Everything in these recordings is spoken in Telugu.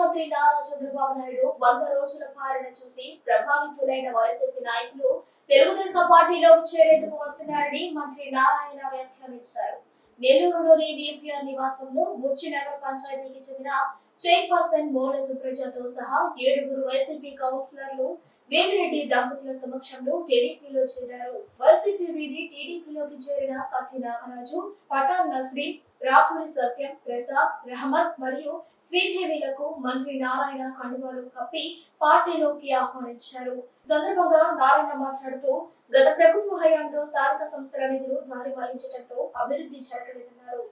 ముఖ్యమంత్రి నారా చంద్రబాబు నాయుడు వంద రోజుల పాలన చూసి ప్రభావితులైన వైసీపీ నాయకులు తెలుగుదేశం పార్టీలో చేరేందుకు వస్తున్నారని మంత్రి నారాయణ వ్యాఖ్యానించారు. నెల్లూరులోని డిపిఆర్ నివాసంలో ముచ్చి నగర్ పంచాయతీకి చెందిన చైర్పర్సన్ మోల సుప్రజతో సహా ఏడుగురు వైసీపీ కౌన్సిలర్లు వేమిరెడ్డి దంపతుల సమక్షంలో టీడీపీలో చేరారు. వైసీపీ వీధి టీడీపీలోకి చేరిన కత్తి నాగరాజు పఠాన్ శ్రీ రాజూరి సత్యం ప్రసాద్ రహమత్ మరియు శ్రీదేవిలకు మంత్రి నారాయణ కండువాలు కప్పి పార్టీలోకి ఆహ్వానించారు. సందర్భంగా నారాయణ మాట్లాడుతూ గత ప్రభుత్వ హయాంలో స్థానిక సంస్థల నిధులు దారి పాలించడంతో అభివృద్ధి జరగలేదన్నారు.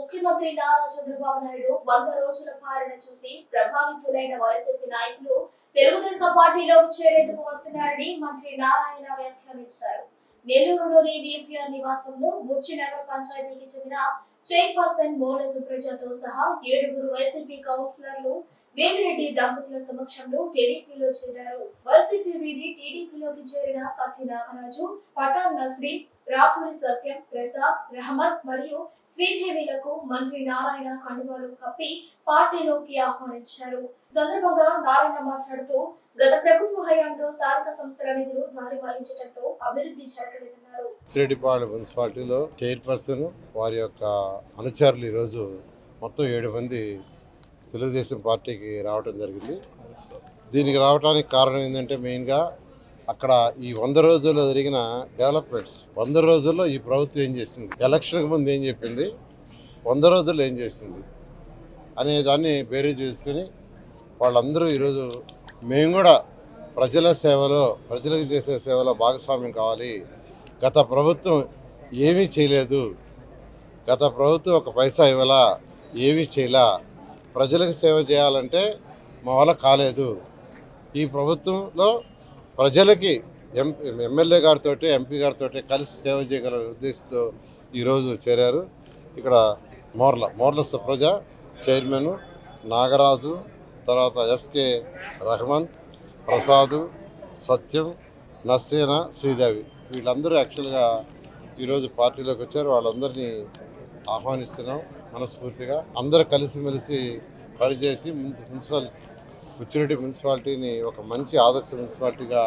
ముఖ్యమంత్రి నారా చంద్రబాబు నాయుడు వంద రోజుల పాలన చూసి ప్రభావితులైన వైసీపీ నాయకులు తెలుగుదేశం పార్టీలో చేరేందుకు వస్తున్నారని మంత్రి నారాయణ వ్యాఖ్యానించారు. నెల్లూరులోని డిపిఆర్ నివాసంలో ముచ్చి నగర్ పంచాయతీకి చెందిన చైర్పర్సన్ మోల సుప్రజతో సహా ఏడుగురు వైసీపీ కౌన్సిలర్లు వేమిరెడ్డి దంపతుల సమక్షంలో టీడీపీలో చేరారు. వైసీపీ వీధి టీడీపీలోకి చేరిన కత్తి నాగరాజు పటాన్ నస్రీన్ రాజూరి సత్యం ప్రసాద్ రహమత్ మరియు శ్రీదేవిలకు మంత్రి నారాయణ కండువాలు కప్పి పార్టీలోకి ఆహ్వానించారు. సందర్భంగా నారాయణ మాట్లాడుతూ గత ప్రభుత్వ హయాంలో స్థానిక సంస్థల నిధులు దారి పాలించడంతో అభివృద్ధి జరగలేదన్నారు. చిరెడ్డిపాడు మున్సిపాలిటీలో చైర్పర్సన్ వారి యొక్క అనుచరులు ఈరోజు మొత్తం ఏడు మంది తెలుగుదేశం పార్టీకి రావడం జరిగింది. దీనికి రావడానికి కారణం ఏంటంటే మెయిన్గా అక్కడ ఈ వంద రోజుల్లో జరిగిన డెవలప్మెంట్స్ వంద రోజుల్లో ఈ ప్రభుత్వం ఏం చేసింది? ఎలక్షన్కి ముందు ఏం చెప్పింది? వంద రోజుల్లో ఏం చేసింది? అనే దాన్ని బేరీ చేసుకుని వాళ్ళందరూ ఈరోజు మేము కూడా ప్రజల సేవలో ప్రజలకు చేసే సేవలో భాగస్వామ్యం కావాలి. గత ప్రభుత్వం ఏమీ చేయలేదు. గత ప్రభుత్వం ఒక పైసా ఇవ్వలా? ఏమీ చేయలా? ప్రజలకు సేవ చేయాలంటే మా వల్ల కాలేదు. ఈ ప్రభుత్వంలో ప్రజలకి ఎం ఎమ్మెల్యే గారితో ఎంపీ గారితో కలిసి సేవ చేయగల ఉద్దేశంతో ఈరోజు చేరారు. ఇక్కడ మోర్ల మోర్ల సుప్రజ చైర్మన్ నాగరాజు తర్వాత ఎస్కే రహమాన్ ప్రసాద్ సత్యం నస్రీన శ్రీదేవి. వీళ్ళందరూ యాక్చువల్గా ఈరోజు పార్టీలోకి వచ్చారు. వాళ్ళందరినీ ఆహ్వానిస్తున్నాం. మనస్ఫూర్తిగా అందరూ కలిసిమెలిసి పనిచేసి మున్సిపల్ కుచ్చిరెడ్డి మున్సిపాలిటీని ఒక మంచి ఆదర్శ మున్సిపాలిటీగా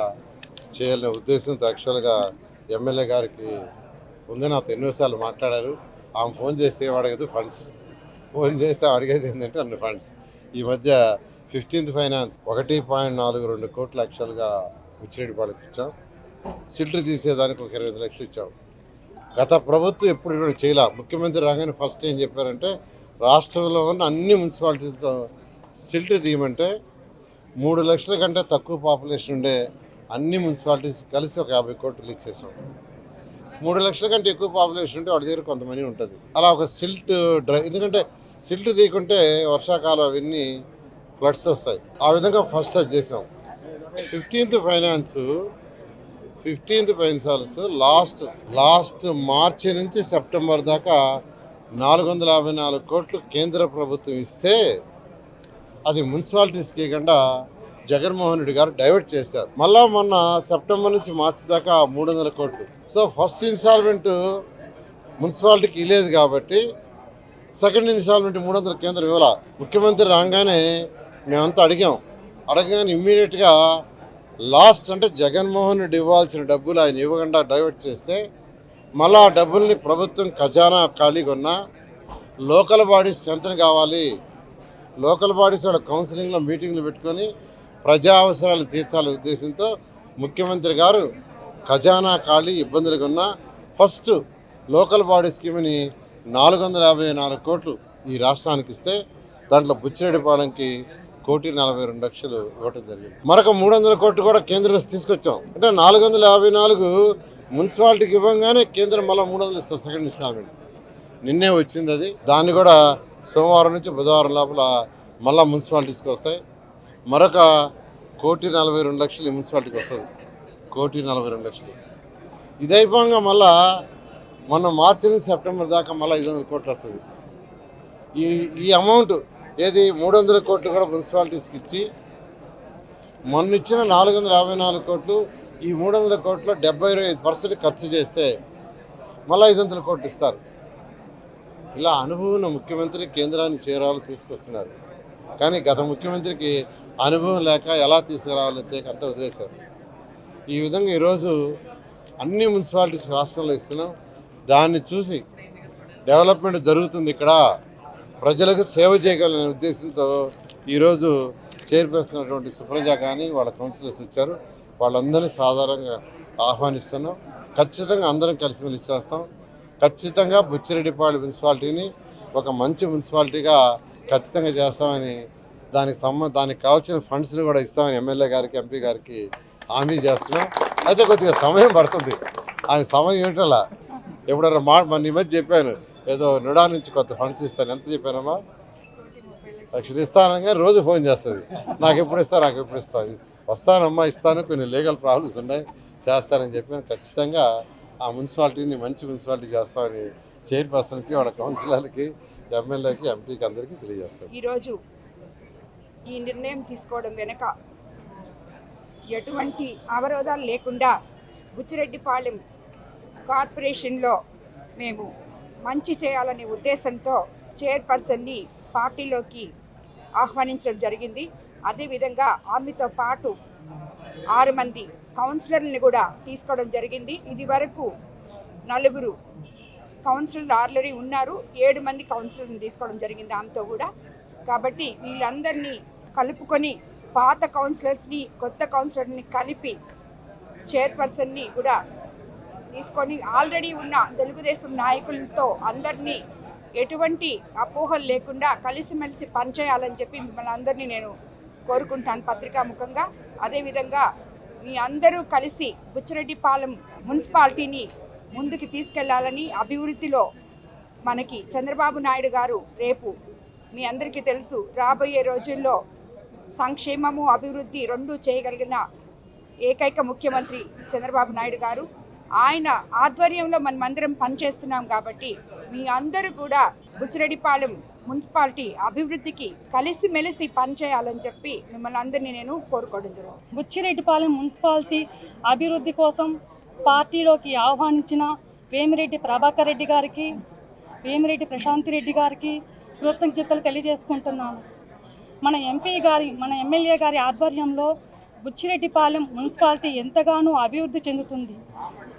చేయాలనే ఉద్దేశంతో యాక్చువల్గా ఎమ్మెల్యే గారికి ఉంది నాతో ఎన్నోసార్లు మాట్లాడారు. ఆమె ఫోన్ చేస్తే అడగదు ఫండ్స్. ఫోన్ చేస్తే అడిగేది ఏంటంటే అన్ని ఫండ్స్. ఈ మధ్య ఫిఫ్టీన్త్ ఫైనాన్స్ ఒకటి పాయింట్ నాలుగు రెండు కోట్లు లక్షలుగా ఉచ్చిరెడ్డిపాళ్ళకి ఇచ్చాం. సిల్టర్ తీసేదానికి ఒక ఇరవై లక్షలు ఇచ్చాం. గత ప్రభుత్వం ఎప్పుడు కూడా చేయలే. ముఖ్యమంత్రి రాగానే ఫస్ట్ ఏం చెప్పారంటే రాష్ట్రంలో ఉన్న అన్ని మున్సిపాలిటీలతో సిల్ట్ తీయమంటే మూడు లక్షల కంటే తక్కువ పాపులేషన్ ఉండే అన్ని మున్సిపాలిటీస్ కలిసి ఒక యాభై కోట్లు ఇచ్చేసాం మూడు లక్షల కంటే ఎక్కువ పాపులేషన్ ఉంటే వాడి దగ్గర కొంతమంది ఉంటుంది. అలా ఒక సిల్ట్ డ్రై ఎందుకంటే సిల్ట్ తీయకుంటే వర్షాకాలం అవన్నీ ఫ్లడ్స్ వస్తాయి. ఆ విధంగా ఫస్ట్ అది చేసాం ఫిఫ్టీన్త్ ఫైనాన్స్ ఫిఫ్టీన్త్ పెన్సాల్స్ లాస్ట్ లాస్ట్ మార్చి నుంచి సెప్టెంబర్ దాకా నాలుగు వందల యాభై నాలుగు కోట్లు కేంద్ర ప్రభుత్వం ఇస్తే అది మున్సిపాలిటీస్కి ఇవ్వకుండా జగన్మోహన్ రెడ్డి గారు డైవర్ట్ చేశారు. మళ్ళా మొన్న సెప్టెంబర్ నుంచి మార్చి దాకా మూడు వందల కోట్లు. సో ఫస్ట్ ఇన్స్టాల్మెంట్ మున్సిపాలిటీకి ఇవ్వలేదు కాబట్టి సెకండ్ ఇన్స్టాల్మెంట్ మూడు వందల కేంద్రం ఇవ్వాల? ముఖ్యమంత్రి రాగానే మేమంతా అడిగాం. అడగగానే ఇమ్మీడియట్గా లాస్ట్ అంటే జగన్మోహన్ రెడ్డి ఇవ్వాల్సిన డబ్బులు ఆయన ఇవ్వకుండా డైవర్ట్ చేస్తే మళ్ళా ఆ డబ్బుల్ని ప్రభుత్వం ఖజానా ఖాళీగా ఉన్న లోకల్ బాడీస్ చెంతన కావాలి. లోకల్ బాడీస్ వాళ్ళ కౌన్సిలింగ్లో మీటింగ్లు పెట్టుకొని ప్రజా అవసరాలు తీర్చాలనే ఉద్దేశంతో ముఖ్యమంత్రి గారు ఖజానా ఖాళీ ఇబ్బందులుగా ఉన్న ఫస్ట్ లోకల్ బాడీ స్కీమ్ని నాలుగు వందల యాభై నాలుగు కోట్లు ఈ రాష్ట్రానికి ఇస్తే దాంట్లో బుచ్చిరెడ్డిపాలెంకి కోటి నలభై రెండు లక్షలు ఇవ్వటం జరిగింది. మరొక మూడు వందల కోట్లు కూడా కేంద్రం నుంచి తీసుకొచ్చాం. అంటే నాలుగు వందల యాభై నాలుగు మున్సిపాలిటీకి ఇవ్వగానే కేంద్రం మళ్ళీ మూడు వందలు ఇస్తారు సెకండ్ ఇన్స్టాల్మెంట్. నిన్నే వచ్చింది అది. దాన్ని కూడా సోమవారం నుంచి బుధవారం లోపల మళ్ళీ మున్సిపాలిటీస్కి వస్తాయి. మరొక కోటి నలభై రెండు లక్షలు మున్సిపాలిటీకి వస్తుంది. కోటి నలభై రెండు లక్షలు. ఇదైపోగా మళ్ళా మొన్న మార్చి నుంచి సెప్టెంబర్ దాకా మళ్ళీ ఐదు వందల కోట్లు వస్తుంది. ఈ ఈ అమౌంట్ ఏది మూడు వందల కోట్లు కూడా మున్సిపాలిటీస్కి ఇచ్చి మొన్న ఇచ్చిన నాలుగు వందల యాభై నాలుగు కోట్లు ఈ మూడు వందల కోట్లు డెబ్బై ఐదు పర్సెంట్ ఖర్చు చేస్తే మళ్ళీ ఐదు వందల కోట్లు ఇస్తారు. ఇలా అనుభవం ఉన్న ముఖ్యమంత్రి కేంద్రాన్ని చేరాలని తీసుకొస్తున్నారు. కానీ గత ముఖ్యమంత్రికి అనుభవం లేక ఎలా తీసుకురావాలంటే అంతా వదిలేశారు. ఈ విధంగా ఈరోజు అన్ని మున్సిపాలిటీస్ రాష్ట్రంలో ఇస్తున్నాం. దాన్ని చూసి డెవలప్మెంట్ జరుగుతుంది ఇక్కడ. ప్రజలకు సేవ చేయగలనే ఉద్దేశంతో ఈరోజు చైర్పర్సన్ అటువంటి సుప్రజ కానీ వాళ్ళ కౌన్సిలర్స్ వచ్చారు. వాళ్ళందరినీ సాధారణంగా ఆహ్వానిస్తున్నాం. ఖచ్చితంగా అందరం కలిసిమెలిసి చేస్తాం. ఖచ్చితంగా బుచ్చిరెడ్డిపాడు మున్సిపాలిటీని ఒక మంచి మున్సిపాలిటీగా ఖచ్చితంగా చేస్తామని దానికి సంబ దానికి కావాల్సిన ఫండ్స్ని కూడా ఇస్తామని ఎమ్మెల్యే గారికి ఎంపీ గారికి హామీ చేస్తున్నాం. అయితే కొద్దిగా సమయం పడుతుంది. ఆమె సమయం ఏమిటలా ఎప్పుడన్నా మా మన ఈ మధ్య చెప్పాను. ఏదో నుడా నుంచి కొత్త ఫండ్స్ ఇస్తాను. ఎంత చెప్పానమ్మా? లక్షలు ఇస్తానంగా రోజు ఫోన్ చేస్తుంది. నాకు ఎప్పుడు ఇస్తా నాకు ఎప్పుడు ఇస్తాను వస్తానమ్మా ఇస్తాను. కొన్ని లీగల్ ప్రాబ్లమ్స్ ఉన్నాయి. చేస్తానని చెప్పాను ఖచ్చితంగా ఆ మున్సిపాలిటీని మంచి మున్సిపాలిటీ చేస్తామని చైర్పర్సన్కి వాళ్ళ కౌన్సిలర్కి ఎమ్మెల్యేకి ఎంపీకి అందరికీ తెలియజేస్తాను. ఈరోజు ఈ నిర్ణయం తీసుకోవడం వెనుక ఎటువంటి అవరోధాలు లేకుండా బుచ్చిరెడ్డిపాలెం కార్పొరేషన్లో మేము మంచి చేయాలనే ఉద్దేశంతో చైర్పర్సన్ని పార్టీలోకి ఆహ్వానించడం జరిగింది. అదేవిధంగా ఆమెతో పాటు ఆరు మంది కౌన్సిలర్ని కూడా తీసుకోవడం జరిగింది. ఇది వరకు నలుగురు కౌన్సిలర్లు ఆల్రెడీ ఉన్నారు. ఏడు మంది కౌన్సిలర్ని తీసుకోవడం జరిగింది ఆమెతో కూడా. కాబట్టి వీళ్ళందరినీ కలుపుకొని పాత కౌన్సిలర్స్ని కొత్త కౌన్సిలర్ని కలిపి చైర్పర్సన్ని కూడా తీసుకొని ఆల్రెడీ ఉన్న తెలుగుదేశం నాయకులతో అందరినీ ఎటువంటి అపోహలు లేకుండా కలిసిమెలిసి పనిచేయాలని చెప్పి మిమ్మల్ని అందరినీ నేను కోరుకుంటాను పత్రికాముఖంగా అదేవిధంగా మీ అందరూ కలిసి బుచ్చిరెడ్డిపాలెం మున్సిపాలిటీని ముందుకు తీసుకెళ్ళాలని అభివృద్ధిలో మనకి చంద్రబాబు నాయుడు గారు రేపు మీ అందరికీ తెలుసు రాబోయే రోజుల్లో సంక్షేమము అభివృద్ధి రెండూ చేయగలిగిన ఏకైక ముఖ్యమంత్రి చంద్రబాబు నాయుడు గారు. ఆయన ఆధ్వర్యంలో మనమందరం పనిచేస్తున్నాం కాబట్టి మీ అందరూ కూడా బుచ్చిరెడ్డిపాలెం మున్సిపాలిటీ అభివృద్ధికి కలిసిమెలిసి పనిచేయాలని చెప్పి మిమ్మల్ని అందరినీ నేను కోరుకోవడం జరుగుతుంది. బుచ్చిరెడ్డిపాలెం మున్సిపాలిటీ అభివృద్ధి కోసం పార్టీలోకి ఆహ్వానించిన వేమిరెడ్డి ప్రభాకర్ రెడ్డి గారికి వేమిరెడ్డి ప్రశాంతి రెడ్డి గారికి కృతజ్ఞతలు తెలియజేసుకుంటున్నాను. మన ఎంపీ గారి మన ఎమ్మెల్యే గారి ఆధ్వర్యంలో బుచ్చిరెడ్డిపాలెం మున్సిపాలిటీ ఎంతగానో అభివృద్ధి చెందుతుంది.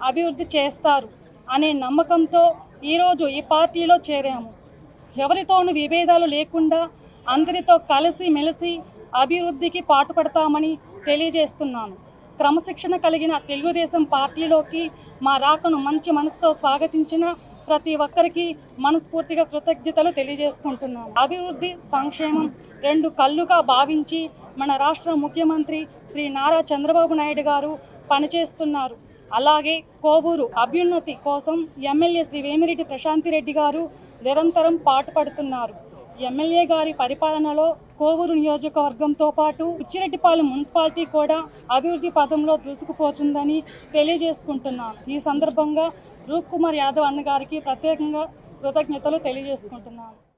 అభివృద్ధి చేస్తారు అనే నమ్మకంతో ఈరోజు ఈ పార్టీలో చేరాము. ఎవరితోనూ విభేదాలు లేకుండా అందరితో కలిసి మెలిసి అభివృద్ధికి పాటుపడతామని తెలియజేస్తున్నాను. క్రమశిక్షణ కలిగిన తెలుగుదేశం పార్టీలోకి మా రాకను మంచి మనసుతో స్వాగతించిన ప్రతి ఒక్కరికి మనస్ఫూర్తిగా కృతజ్ఞతలు తెలియజేసుకుంటున్నాను. అభివృద్ధి సంక్షేమం రెండు కళ్ళుగా భావించి మన రాష్ట్ర ముఖ్యమంత్రి శ్రీ నారా చంద్రబాబు నాయుడు గారు పనిచేస్తున్నారు. అలాగే కోవూరు అభ్యున్నతి కోసం ఎమ్మెల్యే శ్రీ వేమిరెడ్డి ప్రశాంతి రెడ్డి గారు నిరంతరం పాటుపడుతున్నారు ఎమ్మెల్యే గారి పరిపాలనలో కోవూరు నియోజకవర్గంతో పాటు ఉచ్చిరెడ్డిపాలెం మున్సిపాలిటీ కూడా అభివృద్ధి పదంలో దూసుకుపోతుందని తెలియజేసుకుంటున్నాను. ఈ సందర్భంగా రూప్ కుమార్ యాదవ్ అన్నగారికి ప్రత్యేకంగా కృతజ్ఞతలు తెలియజేసుకుంటున్నాను.